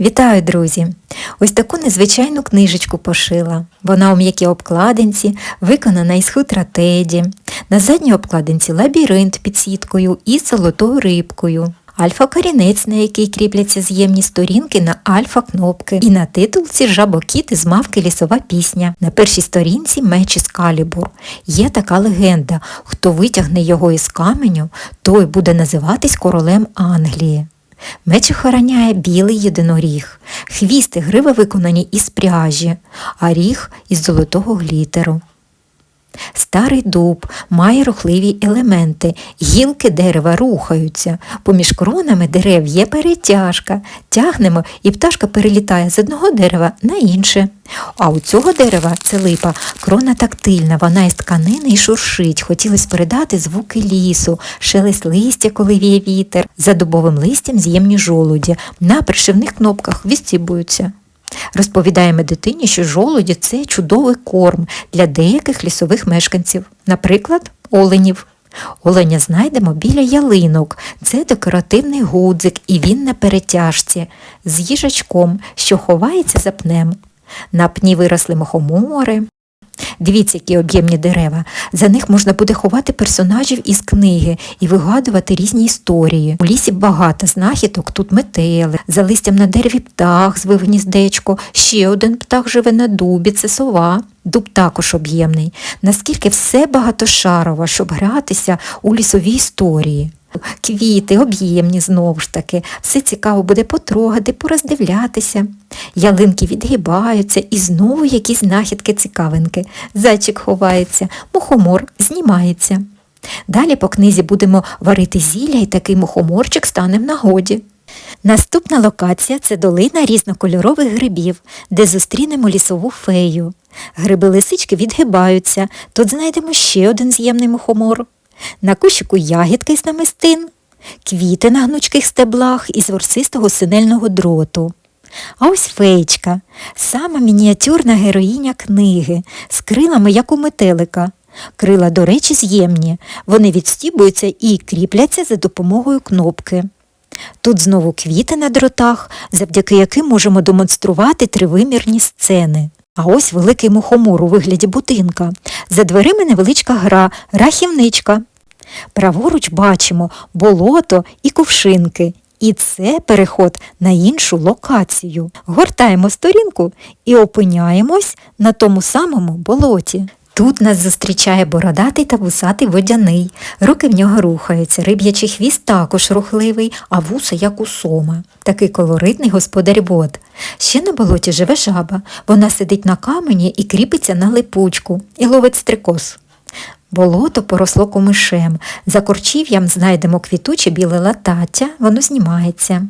Вітаю, друзі! Ось таку незвичайну книжечку пошила. Вона у м'якій обкладинці, виконана із хутра теді. На задній обкладинці лабіринт під сіткою і золотою рибкою. Альфа-корінець, на який кріпляться з'ємні сторінки на альфа-кнопки. І на титулці жабокіт із мавки лісова пісня. На першій сторінці меч із калібур. Є така легенда. Хто витягне його із каменю, той буде називатись королем Англії. Меч охороняє білий єдиноріг, хвіст і гриви виконані із пряжі, а ріг із золотого глітеру. Старий дуб має рухливі елементи, гілки дерева рухаються, поміж кронами дерев є перетяжка, тягнемо і пташка перелітає з одного дерева на інше. А у цього дерева це липа, крона тактильна, вона із тканини і шуршить. Хотілося передати звуки лісу, шелест листя, коли віє вітер. За дубовим листям з'ємні жолуді, на пришивних кнопках відстібуються. Розповідаємо дитині, що жолуді це чудовий корм для деяких лісових мешканців, наприклад, оленів. Оленя знайдемо біля ялинок. Це декоративний гудзик, і він на перетяжці з їжачком, що ховається за пнем. На пні виросли мухомори. Дивіться, які об'ємні дерева. За них можна буде ховати персонажів із книги і вигадувати різні історії. У лісі багато знахідок, тут метели, за листям на дереві птах звив гніздечко, ще один птах живе на дубі, це сова. Дуб також об'ємний. Наскільки все багатошарово, щоб гратися у лісовій історії. Квіти, об'ємні знову ж таки, все цікаво буде потрогати, пороздивлятися. Ялинки відгибаються і знову якісь знахідки цікавинки. Зайчик ховається, мухомор знімається. Далі по книзі будемо варити зілля і такий мухоморчик стане в нагоді. Наступна локація це долина різнокольорових грибів, де зустрінемо лісову фею. Гриби лисички відгибаються, тут знайдемо ще один з'ємний мухомор. На кущику ягідки з намистин, квіти на гнучких стеблах із ворсистого синельного дроту. А ось феєчка, сама мініатюрна героїня книги, з крилами, як у метелика. Крила, до речі, з'ємні, вони відстібуються і кріпляться за допомогою кнопки. Тут знову квіти на дротах, завдяки яким можемо демонструвати тривимірні сцени. А ось великий мухомор у вигляді будинка. За дверима невеличка гра, рахівничка. Праворуч бачимо болото і кувшинки. І це переход на іншу локацію. Гортаємо сторінку і опиняємось на тому самому болоті. Тут нас зустрічає бородатий та вусатий водяний. Руки в нього рухаються, риб'ячий хвіст також рухливий, а вуса як у сома. Такий колоритний господар вод. Ще на болоті живе жаба. Вона сидить на камені і кріпиться на липучку і ловить стрикоз. Болото поросло комишем. За корчів'ям знайдемо квітуче біле латаття, воно знімається.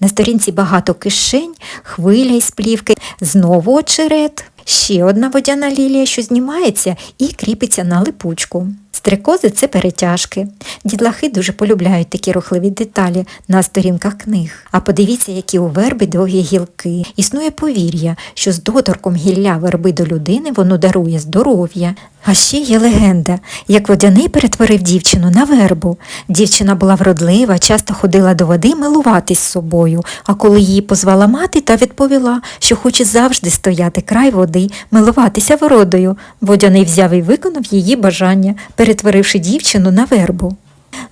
На сторінці багато кишень, хвиля із плівки, знову очерет, ще одна водяна лілія, що знімається і кріпиться на липучку. Стрикози це перетяжки. Дідлахи дуже полюбляють такі рухливі деталі на сторінках книг. А подивіться, які у верби довгі гілки. Існує повір'я, що з доторком гілля верби до людини воно дарує здоров'я. А ще є легенда, як водяний перетворив дівчину на вербу. Дівчина була вродлива, часто ходила до води милуватись собою, а коли її позвала мати, та відповіла, що хоче завжди стояти край води, милуватися водою. Водяний взяв і виконав її бажання, перетворивши дівчину на вербу.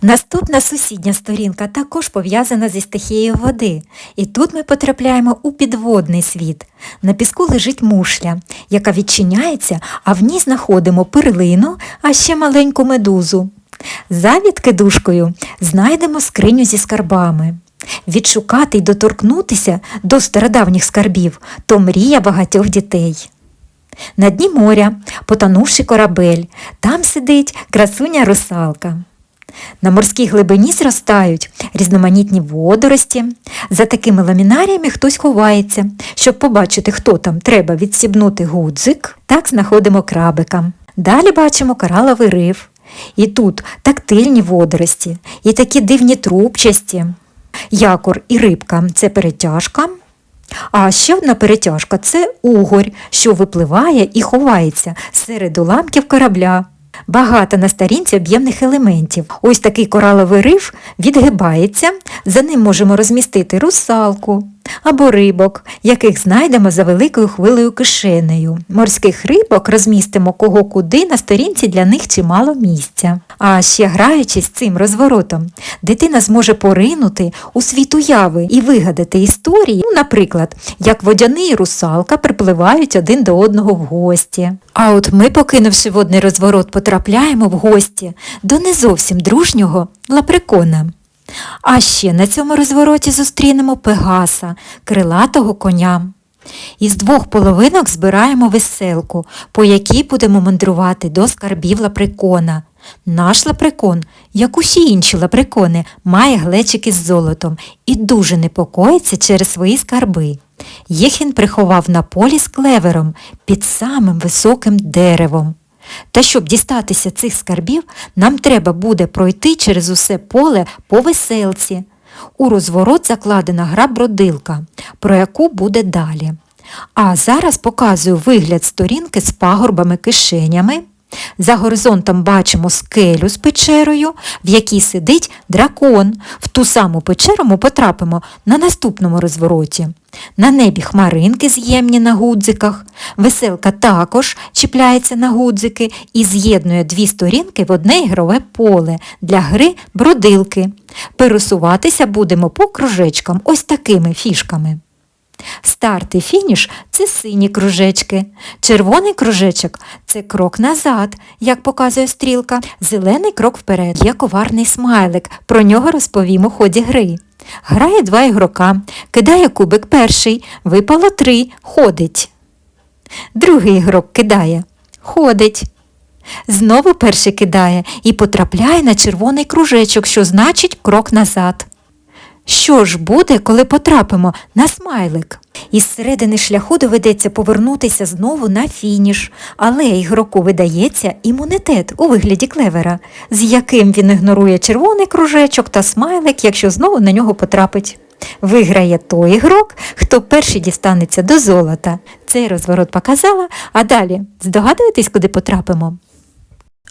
Наступна сусідня сторінка також пов'язана зі стихією води, і тут ми потрапляємо у підводний світ. На піску лежить мушля, яка відчиняється, а в ній знаходимо перлину, а ще маленьку медузу. За відкидушкою знайдемо скриню зі скарбами. Відшукати й доторкнутися до стародавніх скарбів то мрія багатьох дітей. На дні моря потонувший корабель, там сидить красуня русалка. На морській глибині зростають різноманітні водорості. За такими ламінаріями хтось ховається. Щоб побачити, хто там треба відсібнути гудзик, так знаходимо крабика. Далі бачимо кораловий риф. І тут тактильні водорості, і такі дивні трубчасті. Якор і рибка це перетяжка. А ще одна перетяжка це угорь, що випливає і ховається серед уламків корабля. Багато на сторінці об'ємних елементів. Ось такий кораловий риф відгибається, за ним можемо розмістити русалку, або рибок, яких знайдемо за великою хвилею кишенею. Морських рибок розмістимо кого куди на сторінці для них чимало місця. А ще граючись цим розворотом, дитина зможе поринути у світ уяви і вигадати історії, ну, наприклад, як водяний і русалка припливають один до одного в гості. А от ми, покинувши водний розворот, потрапляємо в гості до не зовсім дружнього лаприкона. А ще на цьому розвороті зустрінемо Пегаса, крилатого коня. Із двох половинок збираємо веселку, по якій будемо мандрувати до скарбів лаприкона. Наш лаприкон, як усі інші лаприкони, має глечики з золотом і дуже непокоїться через свої скарби. Їх він приховав на полі з клевером під самим високим деревом. Та щоб дістатися цих скарбів, нам треба буде пройти через усе поле по веселці. У розворот закладена гра бродилка, про яку буде далі. А зараз показую вигляд сторінки з пагорбами кишенями. За горизонтом бачимо скелю з печерою, в якій сидить дракон. В ту саму печеру ми потрапимо на наступному розвороті. На небі хмаринки з'ємні на гудзиках. Веселка також чіпляється на гудзики і з'єднує дві сторінки в одне ігрове поле для гри бродилки. Пересуватися будемо по кружечкам ось такими фішками. Старт і фініш це сині кружечки. Червоний кружечок це крок назад, як показує стрілка. Зелений крок вперед. Є коварний смайлик. Про нього розповім у ході гри. Грає два ігрока, кидає кубик перший, випало три, ходить. Другий ігрок кидає, ходить. Знову перший кидає і потрапляє на червоний кружечок, що значить крок назад. Що ж буде, коли потрапимо на смайлик? Із середини шляху доведеться повернутися знову на фініш, але ігроку видається імунітет у вигляді клевера, з яким він ігнорує червоний кружечок та смайлик, якщо знову на нього потрапить. Виграє той ігрок, хто перший дістанеться до золота. Цей розворот показала, а далі здогадуєтесь, куди потрапимо?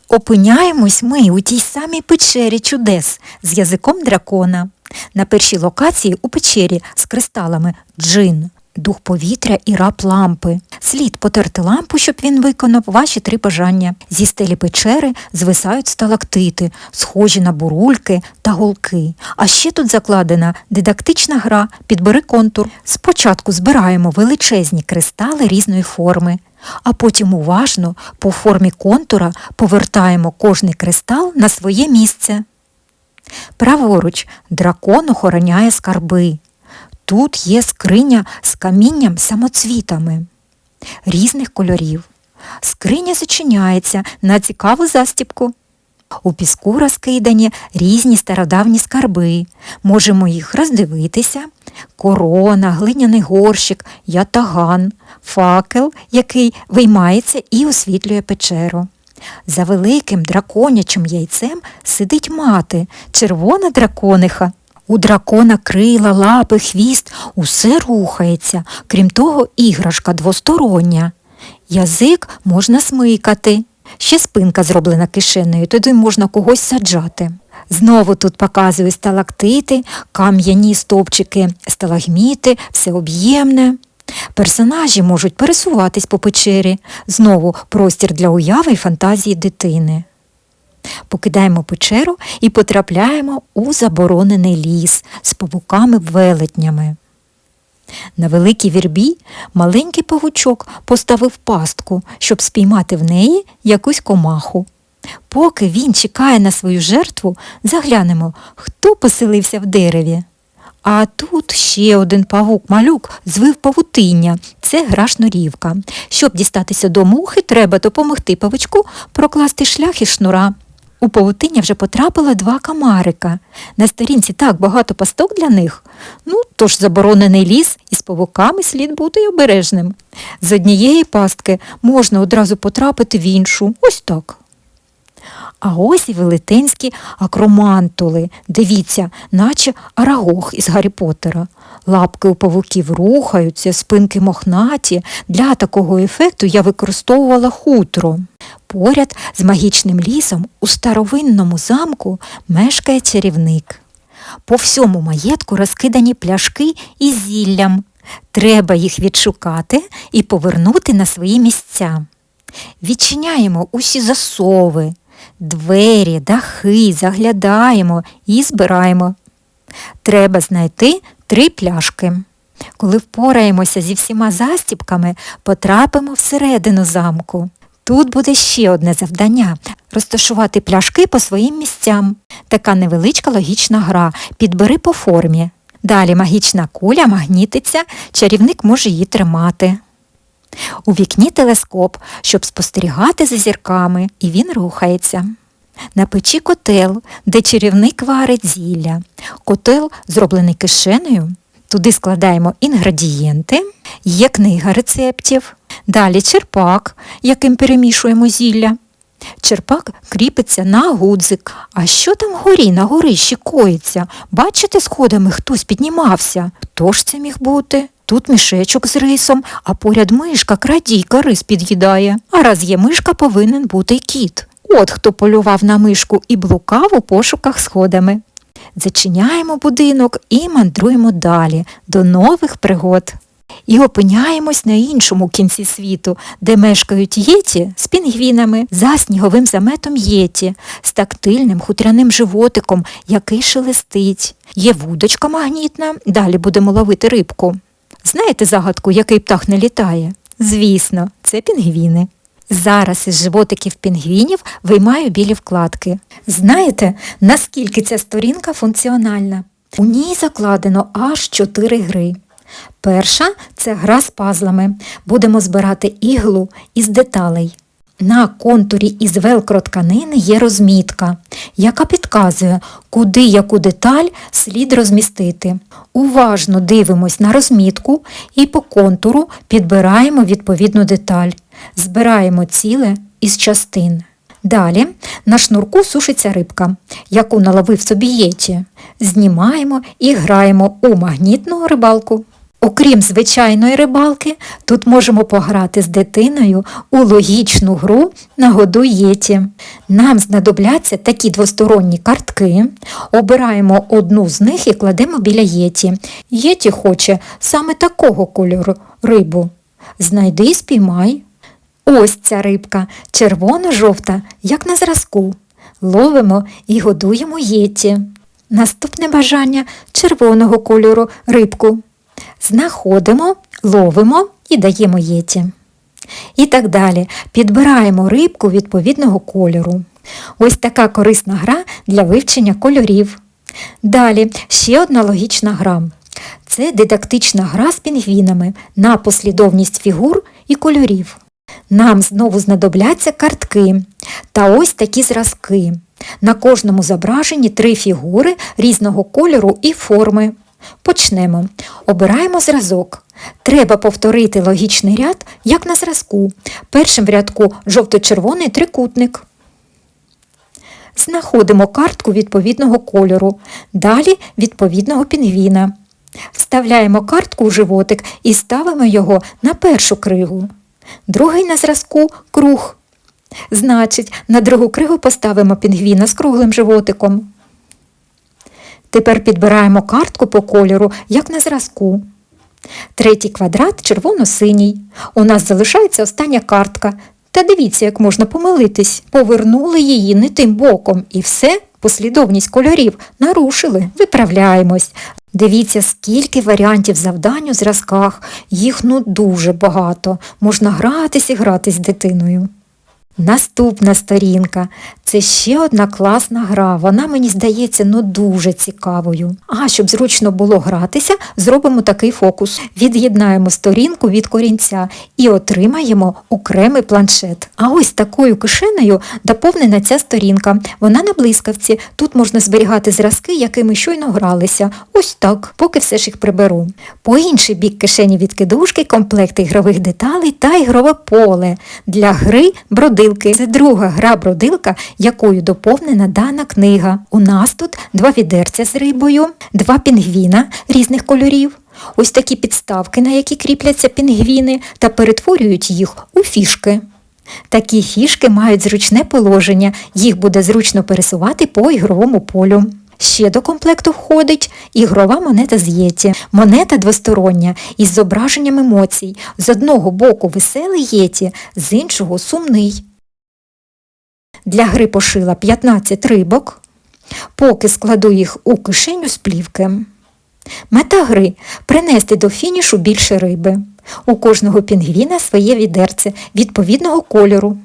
Опиняємось ми у тій самій печері чудес з язиком дракона. На першій локації у печері з кристалами джин, дух повітря і раб лампи. Слід потерти лампу, щоб він виконав ваші три бажання. Зі стелі печери звисають сталактити, схожі на бурульки та голки. А ще тут закладена дидактична гра Підбери контур. Спочатку збираємо величезні кристали різної форми, а потім уважно по формі контура повертаємо кожний кристал на своє місце. Праворуч дракон охороняє скарби. Тут є скриня з камінням самоцвітами різних кольорів. Скриня зачиняється на цікаву застіпку. У піску розкидані різні стародавні скарби. Можемо їх роздивитися. Корона, глиняний горщик, ятаган, факел, який виймається і освітлює печеру. За великим драконячим яйцем сидить мати, червона дракониха. У дракона крила, лапи, хвіст, усе рухається, крім того, іграшка двостороння. Язик можна смикати. Ще спинка зроблена кишенею, туди можна когось саджати. Знову тут показую сталактити, кам'яні стовпчики, сталагміти, все об'ємне. Персонажі можуть пересуватись по печері, знову простір для уяви і фантазії дитини. Покидаємо печеру і потрапляємо у заборонений ліс з павуками-велетнями. На великій вірбі маленький павучок поставив пастку, щоб спіймати в неї якусь комаху. Поки він чекає на свою жертву, заглянемо, хто поселився в дереві. А тут ще один павук-малюк звив павутиння. Це гра шнурівка. Щоб дістатися до мухи, треба допомогти павучку прокласти шлях із шнура. У павутиння вже потрапило два камарика. На сторінці так багато пасток для них. Ну, тож заборонений ліс із павуками слід бути обережним. З однієї пастки можна одразу потрапити в іншу. Ось так. А ось і велетенські акромантули. Дивіться, наче арагог із Гаррі Поттера. Лапки у павуків рухаються, спинки мохнаті. Для такого ефекту я використовувала хутро. Поряд з магічним лісом у старовинному замку мешкає чарівник. По всьому маєтку розкидані пляшки із зіллям. Треба їх відшукати і повернути на свої місця. Відчиняємо усі засови, двері, дахи, заглядаємо і збираємо. Треба знайти три пляшки. Коли впораємося зі всіма застіпками, потрапимо всередину замку. Тут буде ще одне завдання розташувати пляшки по своїм місцям. Така невеличка логічна гра. Підбери по формі. Далі магічна куля магнітиться, чарівник може її тримати. У вікні телескоп, щоб спостерігати за зірками, і він рухається. На печі котел, де чарівник варить зілля. Котел зроблений кишенею. Туди складаємо інгредієнти, є книга рецептів, далі черпак, яким перемішуємо зілля. Черпак кріпиться на гудзик. А що там вгорі на горищі коїться? Бачите, сходами хтось піднімався? Хто ж це міг бути? Тут мішечок з рисом, а поряд мишка крадійка рис під'їдає. А раз є мишка, повинен бути кіт. От хто полював на мишку і блукав у пошуках сходами. Зачиняємо будинок і мандруємо далі до нових пригод. І опиняємось на іншому кінці світу, де мешкають єті з пінгвінами, за сніговим заметом єті, з тактильним хутряним животиком, який шелестить. Є вудочка магнітна, далі будемо ловити рибку. Знаєте загадку, який птах не літає? Звісно, це пінгвіни. Зараз із животиків пінгвінів виймаю білі вкладки. Знаєте, наскільки ця сторінка функціональна? У ній закладено аж чотири гри. Перша це гра з пазлами. Будемо збирати іглу із деталей. На контурі із велкро тканини є розмітка, яка підказує, куди яку деталь слід розмістити. Уважно дивимось на розмітку і по контуру підбираємо відповідну деталь. Збираємо ціле із частин. Далі на шнурку сушиться рибка, яку наловив собі єті. Знімаємо і граємо у магнітну рибалку. Окрім звичайної рибалки, тут можемо пограти з дитиною у логічну гру на году єті. Нам знадобляться такі двосторонні картки. Обираємо одну з них і кладемо біля єті. Єті хоче саме такого кольору рибу. Знайди і спіймай. Ось ця рибка, червоно-жовта, як на зразку. Ловимо і годуємо єті. Наступне бажання червоного кольору рибку. Знаходимо, ловимо і даємо єті. І так далі. Підбираємо рибку відповідного кольору. Ось така корисна гра для вивчення кольорів. Далі ще одна логічна гра. Це дидактична гра з пінгвінами на послідовність фігур і кольорів. Нам знову знадобляться картки та ось такі зразки. На кожному зображенні три фігури різного кольору і форми. Почнемо. Обираємо зразок. Треба повторити логічний ряд, як на зразку. Першим в рядку жовто-червоний трикутник. Знаходимо картку відповідного кольору, далі відповідного пінгвіна. Вставляємо картку у животик і ставимо його на першу кригу. Другий на зразку круг. Значить, на другу кригу поставимо пінгвіна з круглим животиком. Тепер підбираємо картку по кольору, як на зразку. Третій квадрат червоно-синій. У нас залишається остання картка. Та дивіться, як можна помилитись. Повернули її не тим боком і все, послідовність кольорів нарушили. Виправляємось. Дивіться, скільки варіантів завдань у зразках. Їх ну дуже багато. Можна гратись і гратись з дитиною. Наступна сторінка це ще одна класна гра. Вона мені здається ну дуже цікавою. А щоб зручно було гратися, зробимо такий фокус. Від'єднаємо сторінку від корінця і отримаємо окремий планшет. А ось такою кишенею доповнена ця сторінка. Вона на блискавці. Тут можна зберігати зразки, якими щойно гралися. Ось так, поки все ж їх приберу. По інший бік кишені відкидушки, комплект ігрових деталей та ігрове поле для гри бродилки. Це друга гра бродилка, якою доповнена дана книга. У нас тут два відерця з рибою, два пінгвіна різних кольорів. Ось такі підставки, на які кріпляться пінгвіни, та перетворюють їх у фішки. Такі фішки мають зручне положення, їх буде зручно пересувати по ігровому полю. Ще до комплекту входить ігрова монета з Єті. Монета двостороння із зображенням емоцій. З одного боку веселий Єті, з іншого сумний. Для гри пошила 15 рибок. Поки складу їх у кишеню з плівки. Мета гри принести до фінішу більше риби. У кожного пінгвіна своє відерце відповідного кольору.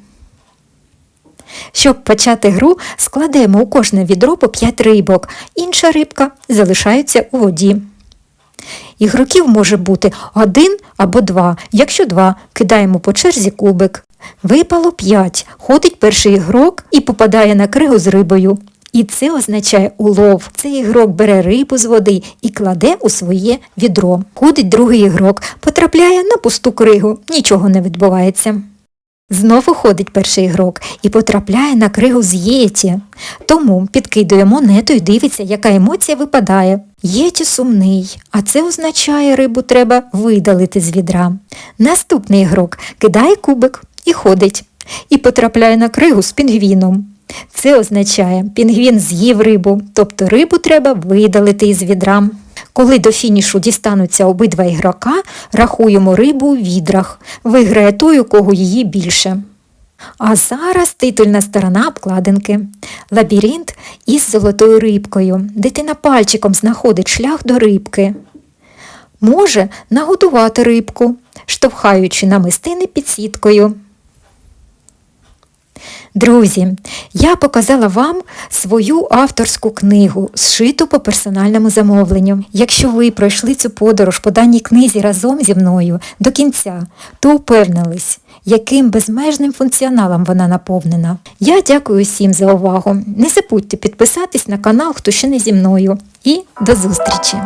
Щоб почати гру, складемо у кожне відро по 5 рибок, інша рибка залишається у воді. Ігроків може бути один або два. Якщо два, кидаємо по черзі кубик. Випало 5, ходить перший ігрок і попадає на кригу з рибою. І це означає улов. Цей ігрок бере рибу з води і кладе у своє відро. Ходить другий ігрок, потрапляє на пусту кригу, нічого не відбувається. Знову ходить перший ігрок і потрапляє на кригу з Єті. Тому підкидує монету і дивиться, яка емоція випадає. Єті сумний, а це означає, рибу треба видалити з відра. Наступний ігрок кидає кубик і ходить, і потрапляє на кригу з пінгвіном. Це означає, пінгвін з'їв рибу, тобто рибу треба видалити із відра. Коли до фінішу дістануться обидва ігрока, рахуємо рибу у відрах, виграє той, у кого її більше. А зараз титульна сторона обкладинки. Лабіринт із золотою рибкою. Дитина пальчиком знаходить шлях до рибки. Може нагодувати рибку, штовхаючи намистини під сіткою. Друзі, я показала вам свою авторську книгу, зшиту по персональному замовленню. Якщо ви пройшли цю подорож по даній книзі разом зі мною до кінця, то упевнились, яким безмежним функціоналом вона наповнена. Я дякую всім за увагу. Не забудьте підписатись на канал, хто ще не зі мною. І до зустрічі!